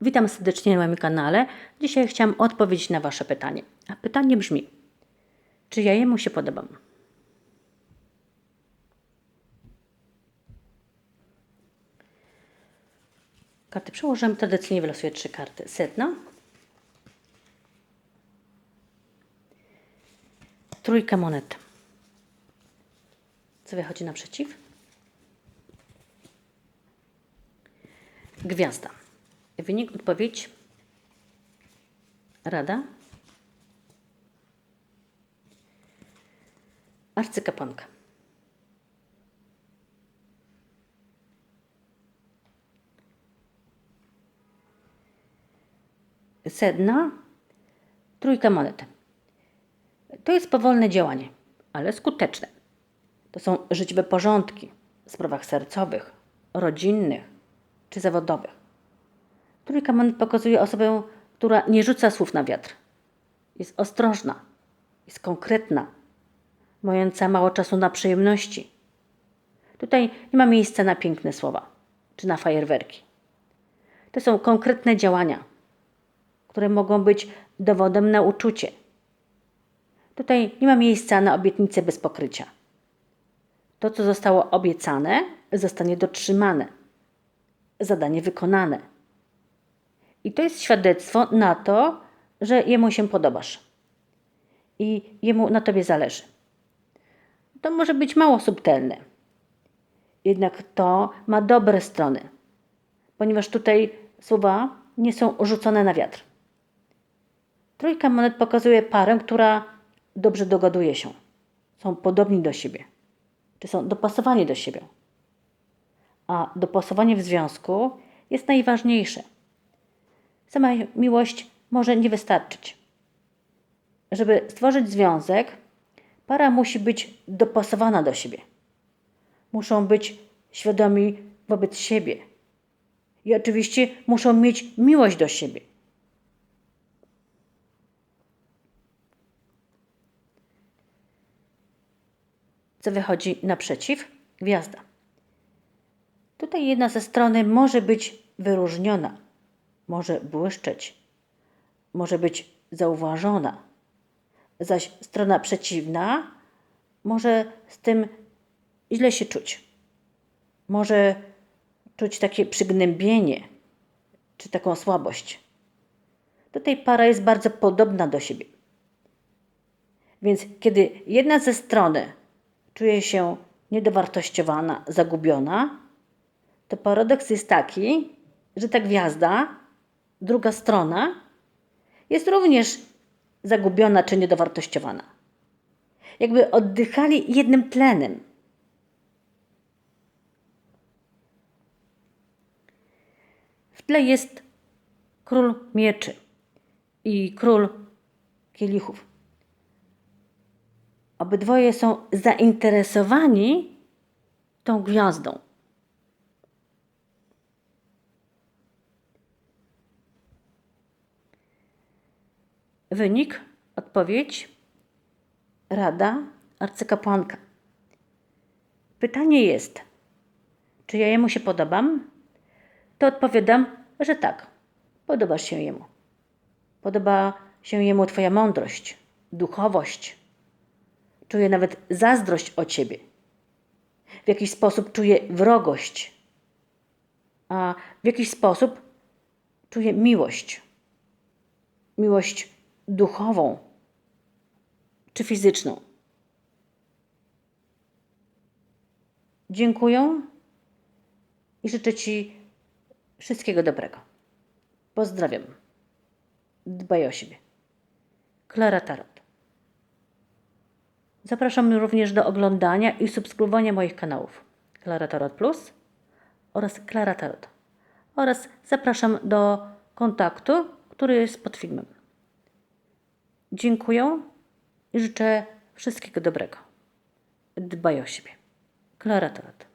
Witam serdecznie na moim kanale. Dzisiaj chciałam odpowiedzieć na Wasze pytanie. A pytanie brzmi: czy ja jemu się podobam? Karty przełożyłem, tradycyjnie wylosuję trzy karty. Sedno, trójka monet. Co wychodzi naprzeciw? Gwiazda. Wynik, odpowiedź. Rada. Arcykapłanka. Sedna. Trójka monet. To jest powolne działanie, ale skuteczne. To są życiowe porządki w sprawach sercowych, rodzinnych czy zawodowych. Trójka monet pokazuje osobę, która nie rzuca słów na wiatr. Jest ostrożna, jest konkretna, mająca mało czasu na przyjemności. Tutaj nie ma miejsca na piękne słowa czy na fajerwerki. To są konkretne działania, które mogą być dowodem na uczucie. Tutaj nie ma miejsca na obietnice bez pokrycia. To, co zostało obiecane, zostanie dotrzymane, zadanie wykonane. I to jest świadectwo na to, że jemu się podobasz i jemu na tobie zależy. To może być mało subtelne, jednak to ma dobre strony, ponieważ tutaj słowa nie są rzucone na wiatr. Trójka monet pokazuje parę, która dobrze dogaduje się. Są podobni do siebie, czy są dopasowani do siebie. A dopasowanie w związku jest najważniejsze. Sama miłość może nie wystarczyć. Żeby stworzyć związek, para musi być dopasowana do siebie. Muszą być świadomi wobec siebie. I oczywiście muszą mieć miłość do siebie. Co wychodzi naprzeciw? Gwiazda. Tutaj jedna ze strony może być wyróżniona, może błyszczeć, może być zauważona, zaś strona przeciwna może z tym źle się czuć. Może czuć takie przygnębienie czy taką słabość. Tutaj para jest bardzo podobna do siebie. Więc kiedy jedna ze strony czuje się niedowartościowana, zagubiona, to paradoks jest taki, że ta gwiazda, druga strona, jest również zagubiona czy niedowartościowana. Jakby oddychali jednym tlenem. W tle jest król mieczy i król kielichów. Obydwoje są zainteresowani tą gwiazdą. Wynik, odpowiedź, rada, arcykapłanka. Pytanie jest, czy ja jemu się podobam? To odpowiadam, że tak, podobasz się jemu. Podoba się jemu Twoja mądrość, duchowość. Czuje nawet zazdrość o Ciebie. W jakiś sposób czuje wrogość, a w jakiś sposób czuje miłość. Miłość duchową czy fizyczną. Dziękuję i życzę Ci wszystkiego dobrego. Pozdrawiam. Dbaj o siebie. Klara Tarot. Zapraszam również do oglądania i subskrybowania moich kanałów Klara Tarot Plus oraz Klara Tarot. Oraz zapraszam do kontaktu, który jest pod filmem. Dziękuję i życzę wszystkiego dobrego. Dbaj o siebie. Klara Tarot.